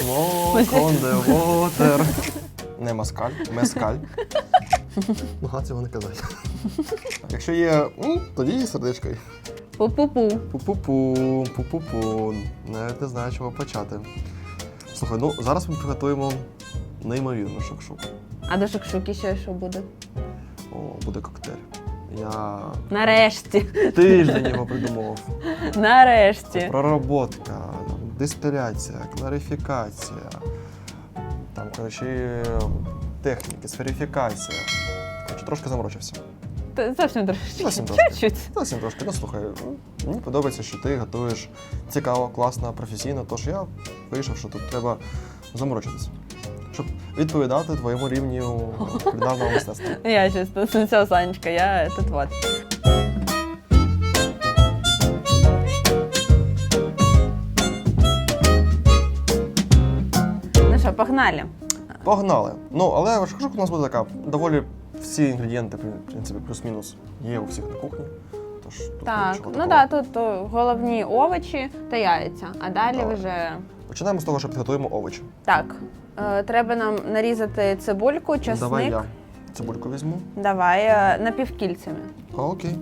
Smoke on the water. Не маскаль, мескаль. Ну, цього не казати. Якщо є, м, тоді сердечко. Пу-пу-пу. Пу-пу-пу, пу-пу-пу. Навіть не знаю, чого почати. Слухай, ну зараз ми приготуємо неймовірну шакшуку. А до шакшуки ще що буде? О, буде коктейль. Я Нарешті. тиждень його придумував. Нарешті. Проработка, дистиляція, кларифікація, там, коротше, техніки, сферифікація. Коротше, трошки заморочився. Та Зовсім трошечки. Зовсім трошки. Чуть-чуть. Зовсім трошки. Ну слухай, ну, мені подобається, що ти готуєш цікаво, класно, професійно, тож я вирішив, що тут треба заморочитися. Щоб відповідати твоєму рівню кулінарного мистецтва. Я чисто все, Санечка, я тут вот. Погнали. Погнали. Ну, але шакшука у нас буде така. Доволі всі інгредієнти, в принципі, плюс-мінус є у всіх на кухні. Тож тут Так, ну так, тут о, головні овочі та яйця, а далі Так. вже. Починаємо з того, що підготуємо овочі. Так, е, треба нам нарізати цибульку, часник. Давай я цибульку візьму. Давай е, напівкільцями. Окей.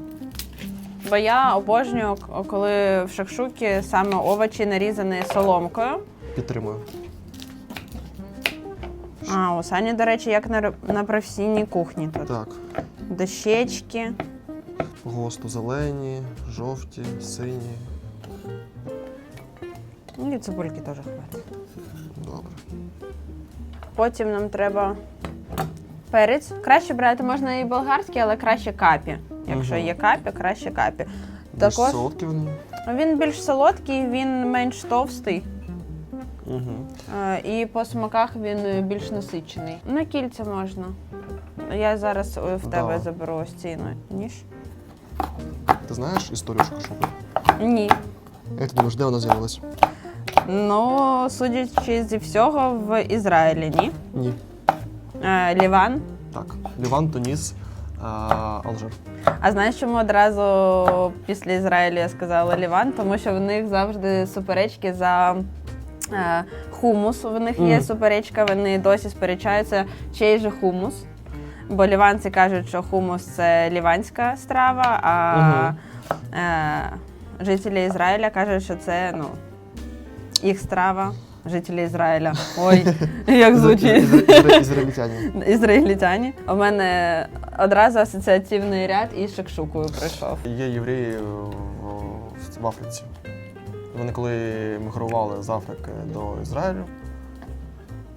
Бо я обожнюю, коли в шакшукі саме овочі нарізані соломкою. Підтримую. А, у Сані, до речі, як на, на професійній кухні тут. Так. Дощечки. Госту зелені, жовті, сині. Ну, і цибульки теж хватить. Добре. Потім нам треба перець. Краще брати можна і болгарський, але краще капі. Якщо Мгм. є капі, краще капі. Більш Також солодкі вони. він більш солодкий, він менш товстий. Угу. Е, І по смаках він е, більш насичений. На кільця можна. Я зараз е, в тебе Да. заберу ось цей ну, ніж. Ти знаєш історію шакшуки? Ні. Як ти думаєш, де вона з'явилась? Ну, судячи зі всього, в Ізраїлі, ні. Ні. Е, Ліван. Так. Ліван, Туніс, а, Алжир. А знаєш, чому одразу після Ізраїлю я сказала Ліван? Тому що в них завжди суперечки за е, хумус. В них є суперечка, вони досі сперечаються, чий же хумус. Бо ліванці кажуть, що хумус це ліванська страва, а е, жителі Ізраїля кажуть, що це ну, їх страва. Жителі Ізраїля. Ой, як звучить. Ізра- ізра- Ізраїльтяні. Ізраїльтяні. У мене одразу асоціативний ряд із шакшукою прийшов. Є євреї в, в Африці. Вони коли мігрували з Африки до Ізраїлю,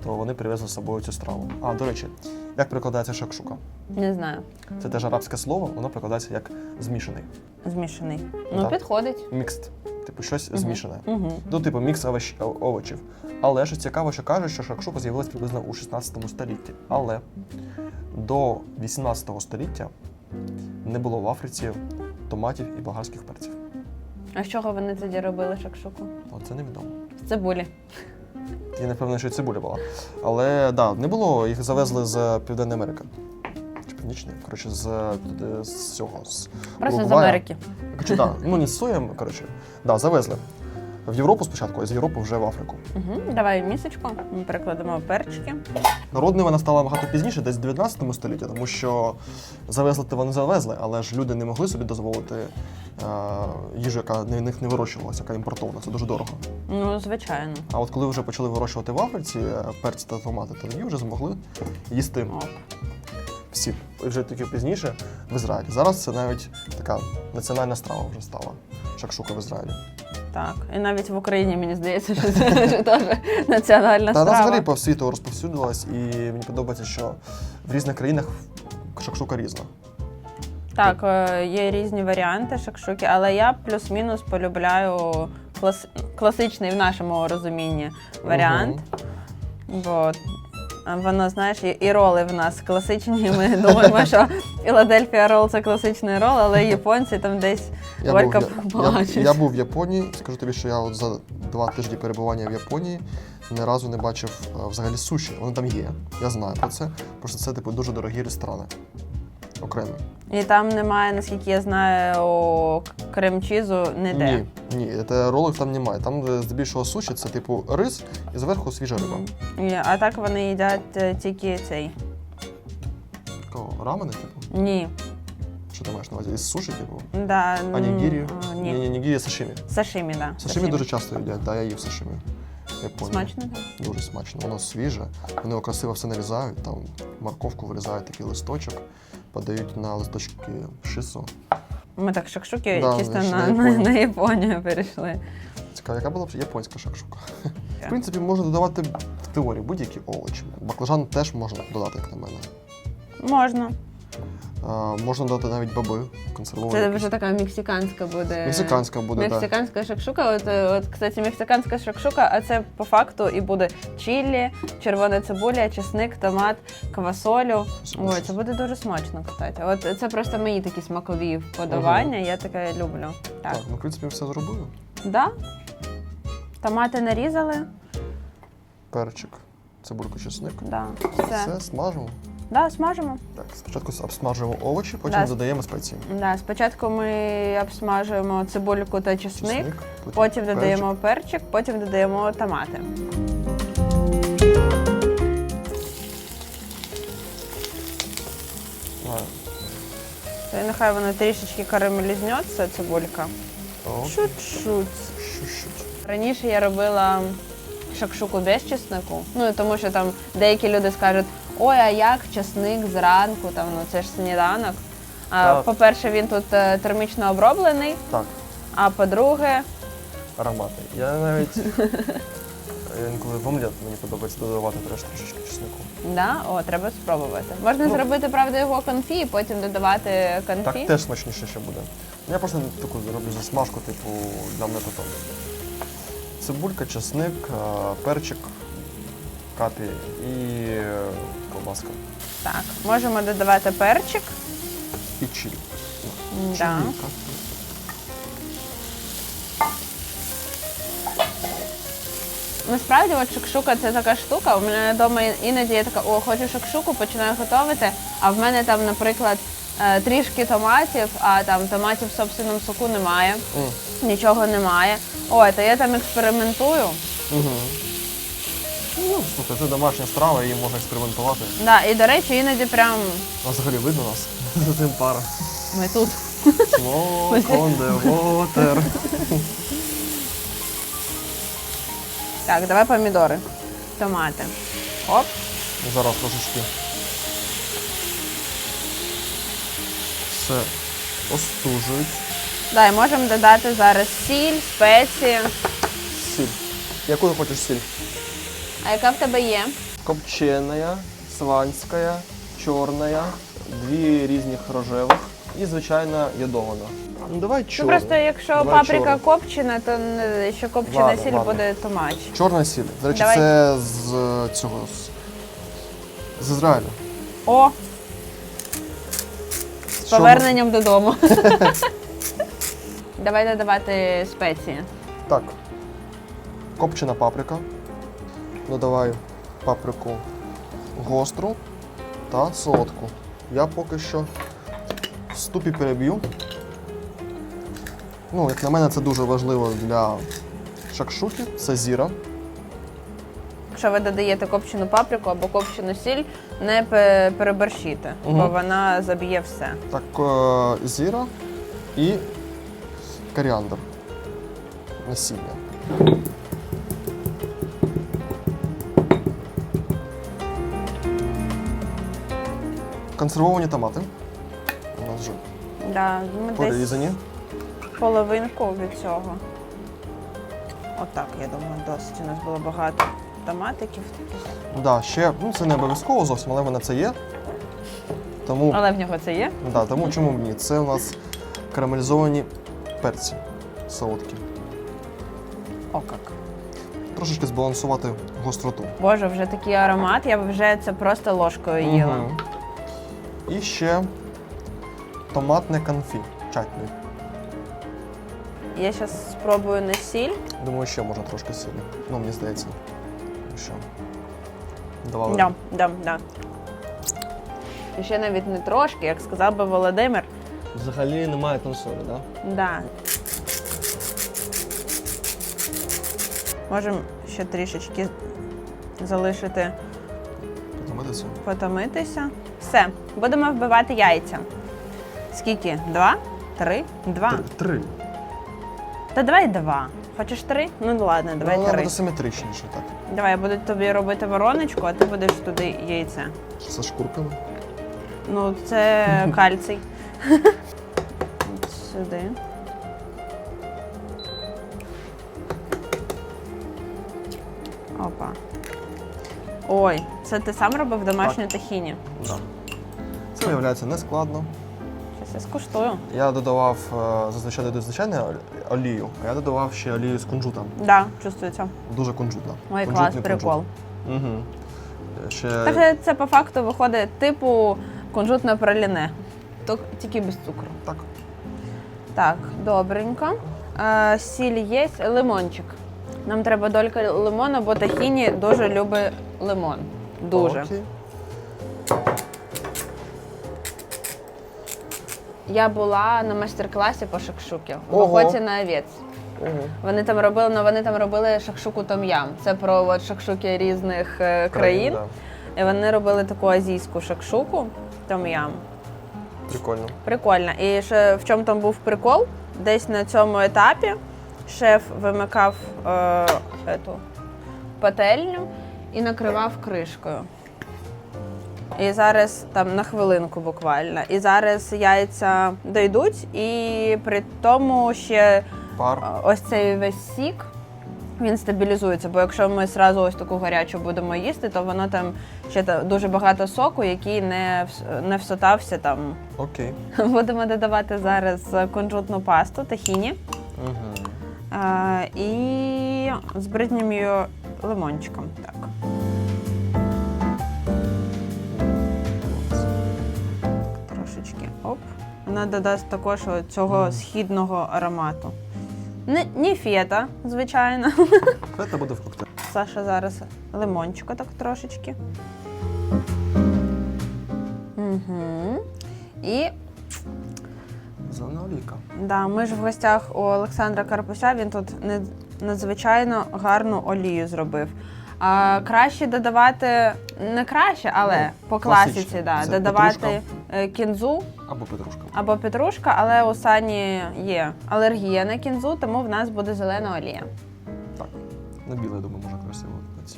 то вони привезли з собою цю страву. А, до речі, як перекладається шакшука? Не знаю, Це теж арабське слово, воно перекладається як змішаний. змішаний. Ну, Так. підходить. Мікст. Типу щось змішане. Угу. Ну, типу, мікс овощ... овочів. Але ж цікаво, що кажуть, що шакшука з'явилась приблизно у 16 столітті. Але до 18 століття не було в Африці томатів і болгарських перців. А з чого вони тоді робили шакшуку? Оце це невідомо. З цибулі. Я не впевнений, що і цибуля була. Але да, не було, їх завезли з Південної Америки. Чи Північної? Коротше, з, е, з цього. З Просто з Уругвая. Америки. Коротше, да, ну не з соєм, коротше. Да, завезли. В Європу спочатку, а з Європи вже в Африку. Угу. Давай місочку, ми перекладемо перчики. Народною вона стала багато пізніше, десь в 19 столітті, тому що завезли то вони завезли, але ж люди не могли собі дозволити е, їжу, яка в них не вирощувалася, яка імпортована. Це дуже дорого. Ну, звичайно. А от коли вже почали вирощувати в Африці е, перці та томати, то тоді вже змогли їсти Ок. Всі. Вже таки пізніше в Ізраїлі. Зараз це навіть така національна страва вже стала. Шакшука в Ізраїлі. Так. І навіть в Україні мені здається, що це вже теж національна Та вона страва. взагалі по світу розповсюдилась, і мені подобається, що в різних країнах шакшука різна. Так, е, є різні варіанти шакшуки, але я плюс-мінус полюбляю клас... класичний в нашому розумінні варіант. Бо е, воно, знаєш, і, роли в нас класичні. Ми думаємо, що Філадельфія рол це класичний рол, але японці там десь Я Валька був, я, я, я був в Японії. Скажу тобі, що я от за два тижні перебування в Японії ні разу не бачив е, взагалі суші. Вони там є. Я знаю про це. Просто це типу дуже дорогі ресторани. Окремий. І там немає, наскільки я знаю, крем-чізу ніде. Ні, ні, це ролик там немає. Там здебільшого суші це типу рис і зверху свіжа риба. Ні, А так вони їдять е, тільки цей. Кого? Рамени, типу? Ні. Що ти маєш на увазі? Із суші, типу? Да, А нігірі? Ні, Ні. ні, нігірі сашимі. Сашимі, да. Сашимі дуже часто їдять, да, я їв сашимі. Японії. Смачно, так? Дуже смачно. Воно свіже, вони його красиво все нарізають, там морковку вирізають такий листочок, подають на листочки шису. Ми так шакшуки Да, чисто на, на на, Японію. на Японію перейшли. Цікаво, яка була б японська шакшука? В принципі, можна додавати в теорії будь-які овочі. Баклажан теж можна додати, як на мене. Можна. А, можна додати навіть баби, консервовані. Це вже така мексиканська буде. Мексиканська буде, так. Мексиканська шакшука. От, от, кстати, мексиканська шакшука, а це по факту і буде чіллі, червона цибуля, чесник, томат, квасолю. Ой, це буде дуже смачно, кстати. От це просто мої такі смакові вподобання, я таке люблю. Так. Так, ну, в принципі, все зробили. Да? Томати нарізали. Перчик, цибульку, чесник. Да. Все. Все, смажимо. Да, смажимо. Так, спочатку обсмажуємо овочі, потім Да. додаємо спеції. Да, спочатку ми обсмажуємо цибульку та чесник, потім потім додаємо перчик, потім додаємо томати. Ладно. І нехай воно трішечки карамелізняться, цибулька. Чуть-чуть. Раніше я робила шакшуку без чеснику. Ну тому що там деякі люди скажуть, ой, а як чесник зранку, там ну це ж сніданок. А, Так. по-перше, він тут е, термічно оброблений, Так, а по-друге, аромати. Я навіть інколи в омлет мені подобається додавати теж трошечки чеснику. да, о, треба спробувати. Можна Ну. зробити, правда, його конфі, і потім додавати конфі. Так теж смачніше ще буде. Я просто таку роблю засмажку, типу, для омлету теж. Цибулька, чесник, е, перчик, капі і е, ковбаска. Так, можемо додавати перчик. І чилі. Да. Насправді, от шакшука це така штука. У мене вдома іноді я така, о, хочу шакшуку, починаю готувати. А в мене там, наприклад, е, трішки томатів, а там томатів в собственному соку немає, М, нічого немає. Ой, то я там експериментую. Угу. Ну, слухай, це домашня страва, її можна експериментувати. Да, і до речі, іноді прям А взагалі видно нас за цим пара. ми тут. Smoke on the water. Так, давай помідори. Томати. Оп. Зараз трошечки. Все остужують. Да, і можемо додати зараз сіль, спеції. Сіль. Яку ти хочеш сіль? А яка в тебе є? Копченая, сванська, чорна, дві різних рожевих і, звичайно, ядована. Ну давай Ну просто якщо Давай паприка чорну. копчена, то ще копчена Ладно, сіль ладно. буде томач. Чорна сіль. До речі, Давай. це з цього. З, з Ізраїлю. О, з Що поверненням додому. Давай додавати спеції. Так. Копчена паприка. Додавай паприку гостру та солодку. Я поки що в ступі переб'ю. Ну, як на мене, це дуже важливо для шакшуки. Це зіра. Якщо ви додаєте копчену паприку або копчену сіль, не пе- переборщите, бо вона заб'є все. Так, е, зіра і коріандр. Насіння. Консервовані томати. У нас вже Да, ми десь порізані. половинку від цього. Отак, я думаю, досить. У нас було багато томатиків. Да, ще, ну це не обов'язково зовсім, але в мене це є. Тому, Але в нього це є. да, тому чому б ні? Це у нас карамелізовані перці солодкі. О, як. Трошечки збалансувати гостроту. Боже, вже такий аромат, я б вже це просто ложкою їла. Мгм. І ще томатне конфі. Чатні. Я зараз спробую на сіль. Думаю, ще можна трошки сілі. Ну, мені здається. Що? Давали. Да, да, да. І ще навіть не трошки, як сказав би Володимир. Взагалі немає там солі, так? Да? Да. Можемо ще трішечки залишити Потомитися. потомитися. Все, будемо вбивати яйця. Скільки? Два? Три? Два. Три. Та давай два. Хочеш три? Ну ладно, давай ну, три. буде симетричніше, так. Давай, я буду тобі робити вороночку, а ти будеш туди яйце. Зі шкурками. Ну, це кальцій. От Сюди. Опа. Ой, це ти сам робив домашню тахіні? Да. Це виявляється нескладно. Щас я скуштую. Я додавав е, зазвичай додаю звичайну олію, а я додавав ще олію з кунжутом. Да, чувствується. Дуже кунжутна. Ой, клас, Кунжутний прикол. Угу. Ще Так е, це по факту виходить типу кунжутне праліне. То- Тільки без цукру. так. Так, добренько. Е, сіль є, лимончик. Нам треба долька лимона, бо тахіні дуже любить лимон. Дуже. Окей. Я була на майстер-класі по шакшуки в Ого. охоті на овець. Ого. Вони там робили, ну, вони там робили шакшуку том'ям. Це про от, шакшуки різних е, країн. да. І вони робили таку азійську шакшуку том'ям. Прикольно. Прикольно. І ще в чому там був прикол? Десь на цьому етапі шеф вимикав е, ету, пательню і накривав кришкою. І зараз там на хвилинку буквально. І зараз яйця дойдуть, і при тому ще Пар. е, ось цей весь сік. Він стабілізується, бо якщо ми зразу ось таку гарячу будемо їсти, то воно там ще дуже багато соку, який не, не всотався там Окей. Будемо додавати зараз кунжутну пасту тахіні Угу. а, і збризнемо її лимончиком. Так. Вона додасть також цього східного аромату. Не, не фета, звичайно. Фета буде в коктейлі. Саша зараз лимончика так трошечки. Угу. І Зелена олійка. Да, ми ж в гостях у Олександра Карпуся. Він тут не- надзвичайно гарну олію зробив. А краще додавати не краще, але по класиці, да, Це додавати петрушка. е, кінзу Або петрушка. або петрушка, але у Сані є алергія на кінзу, тому в нас буде зелена олія. Так. На біле, я думаю, може красиво на ці.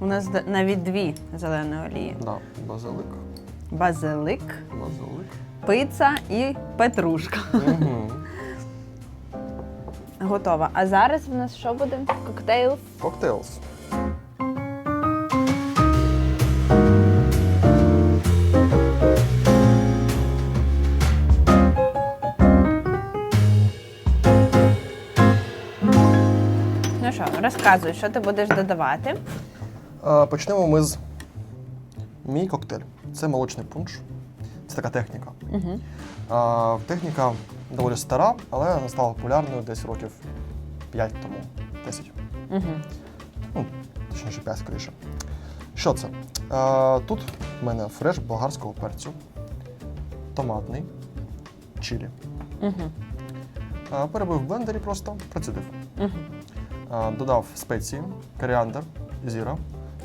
У нас д- навіть дві зелені олії: Да. Базилик. базилик, Базилик. пицца і петрушка. Угу. Готова. А зараз в нас що буде? Коктейл. Коктейлс. Ну що, розказуй, що ти будеш додавати? Е, Почнемо ми з мій коктейль. Це молочний пунш. Це така техніка. Угу. Е, Техніка доволі стара, але вона стала популярною десь років 5 тому. 10. Угу. Ну, точніше 5 скоріше. Що це? Е, Тут в мене фреш болгарського перцю, томатний, чилі. Угу. Е, Перебив в блендері просто, процідив. Угу. Е, Додав спеції, коріандр, зіра,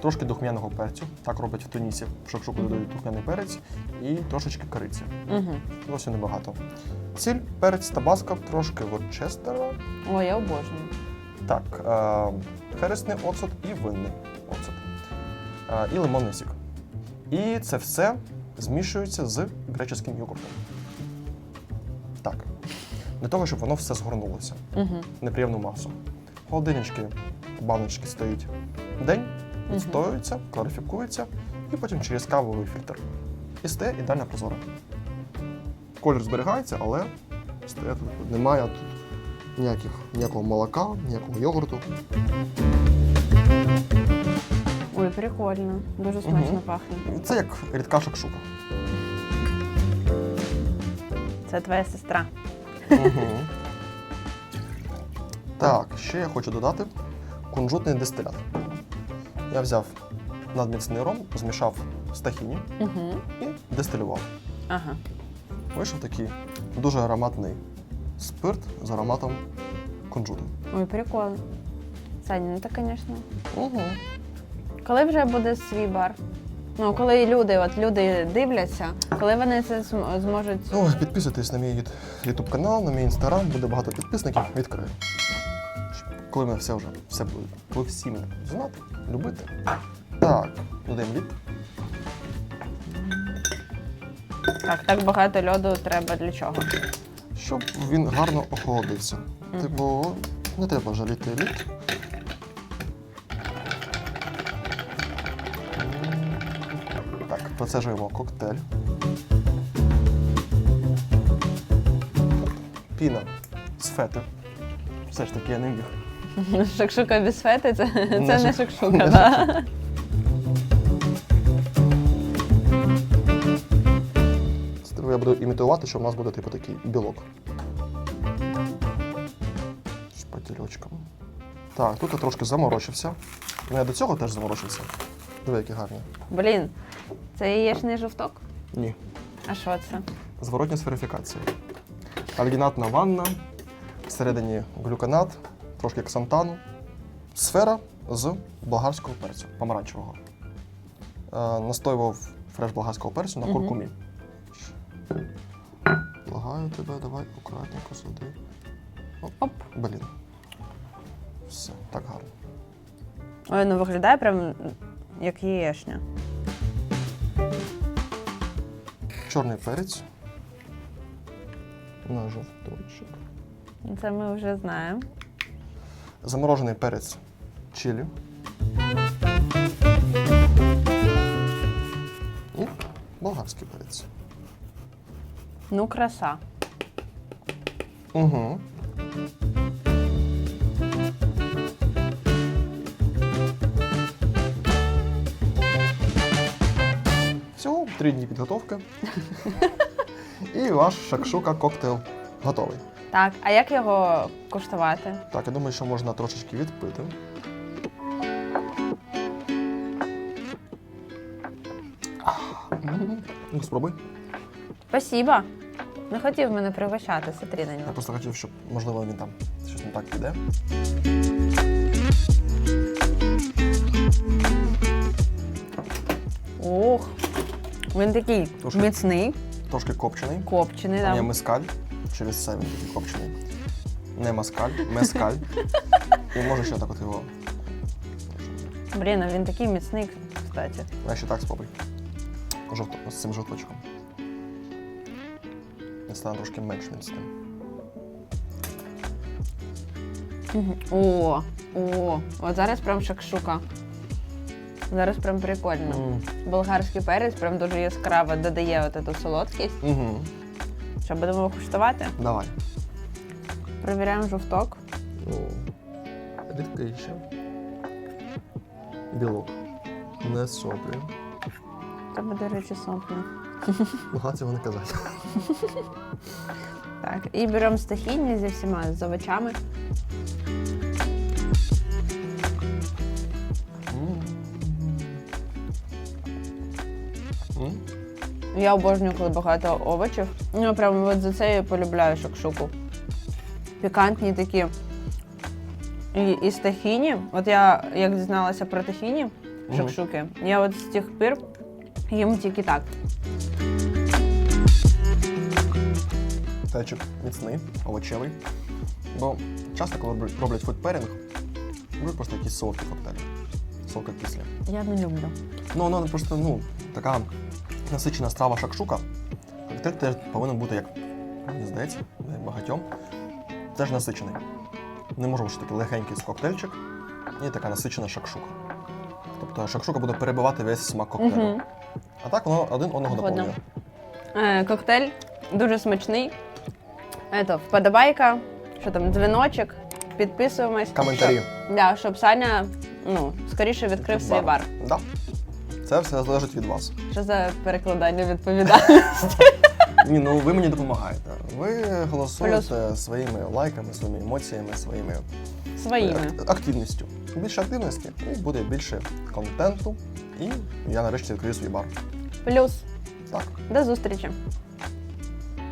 трошки духмяного перцю. Так роблять в Тунісі. В шакшуку додають духмяний перець і трошечки кориці. Угу. Зовсім небагато. Сіль, перець, табаско, трошки ворчестера. О, я обожнюю. Так, е, хересний оцет і винний оцет. Е, і лимонний сік. І це все змішується з греческим йогуртом. Так. Для того, щоб воно все згорнулося. Угу. неприємну масу. Холодильнички, баночки стоїть день, відстоюється, кларифікується, і потім через кавовий фільтр. І стає ідеально прозоро. Колір зберігається, але стає тут немає тут ніяких, ніякого молока, ніякого йогурту. Ой, прикольно. Дуже смачно Мгм. пахне. Це як рідка шакшука. Це твоя сестра. Мгм. Так, ще я хочу додати кунжутний дистилят. Я взяв надміцний ром, змішав з тахіні Угу. і дистилював. Ага. Вийшов такий дуже ароматний спирт з ароматом кунжуту. Ой, прикол. Саня, ну так, звісно. Угу. Коли вже буде свій бар? Ну, коли люди, от люди дивляться, коли вони це зм- зможуть. Ну, підписуйтесь на мій YouTube канал, на мій інстаграм, буде багато підписників, відкрию. Коли ми все вже все буде, коли всі мене знати, любити. Так, додаємо лід. Так, так багато льоду треба для чого? щоб він гарно охолодився. Типу, не треба жаліти лід. Так, процежуємо коктейль. Піна з фети. Все ж таки я не міг. Шакшука без фети це, це Не шакшука, так? Я буду імітувати, що в нас буде типу такий білок. Шпательочком. Так, тут я трошки заморочився. Ну, я до цього теж заморочився. Диви, які гарні. Блін, це яєчний жовток? Ні. А що це? Зворотня сферифікація. Альгінатна ванна, всередині глюканат, трошки ксантану. Сфера з болгарського перцю, помаранчевого. Е, настоював фреш болгарського перцю на куркумі. Благаю тебе, давай акуратненько сюди. Оп. Блін. Все, так гарно. Ой, ну виглядає прям як яєшня. Чорний перець. На жовточок. Це ми вже знаємо. Заморожений перець чилі. І болгарський перець. Ну, краса. Угу. Всього три дні підготовки. І ваш шакшука коктейл готовий. Так, а як його куштувати? Так, я думаю, що можна трошечки відпити. М, Ну, спробуй. Спасибо. Не хотів мене пригощати, смотри на Я просто хотів, щоб, можливо, він там щось не так піде. Ух, він такий Трошки. міцний, Трошки копчений. копчений. Там є Да. мескаль, через це він такий копчений. Не маскаль, мескаль. І може ще так от його. Блін, а він такий міцний, кстати. Я ще так спробуй. Жовто, з цим жовточком. Не стане трошки менш міцним. Мгм. О, о, от зараз прям шакшука. Зараз прям прикольно. Болгарський перець прям дуже яскраво додає от эту солодкість. Угу. Що будемо куштувати? Давай. Провіряємо жовток. О, рідкий ще. Білок. Не соплі. Це буде речі, соплі. Могла цього не казати. Так, і беремо стахіння зі всіма з овочами. Я обожнюю, коли багато овочів. Ну, прям от за це я полюбляю шакшуку. Пікантні такі. І, і з тахіні. От я як дізналася про тахіні шакшуки, я от з тих пір їм тільки так. Течик міцний, овочевий. Бо часто, коли роблять- фудперінг, роблять просто якісь солодкі коктейлі. Солодка кислі. Я не люблю. Ну, воно просто ну, така насичена страва шакшука. Коктейль теж повинен бути, як мені здається, як багатьом, теж насичений. Не може бути такий легенький коктейльчик і така насичена шакшука. Тобто шакшука буде перебивати весь смак коктейлю. Угу. А так воно один одного доповнює. Е, коктейль дуже смачний. Ето, вподобайка, що там, дзвіночок, підписуємось. Коментарі. Щоб, да, щоб Саня ну, скоріше відкрив свій бар. Да. Це все залежить від вас. Що за перекладання відповідальності? Ні, ну ви мені допомагаєте. Ви голосуєте своїми лайками, своїми емоціями, своїми Своїми. ак- активністю. більше активності, і буде більше контенту. І я нарешті відкрию свій бар. Плюс. Так, До зустрічі.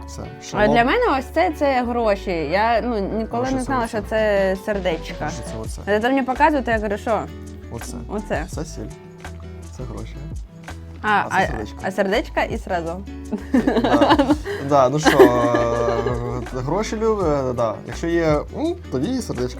все. А Шалом. для мене ось це, це гроші. Я ну, ніколи Гроші не знала, що це сердечка. Що це оце? Але ти мені показуєте, я говорю, що Оце. оце. Це сіль. Це гроші. А, А а, сердечко. а сердечка і сразу. Да. Да, ну що, е, гроші любить, да. Якщо є, м, тоді і сердечко.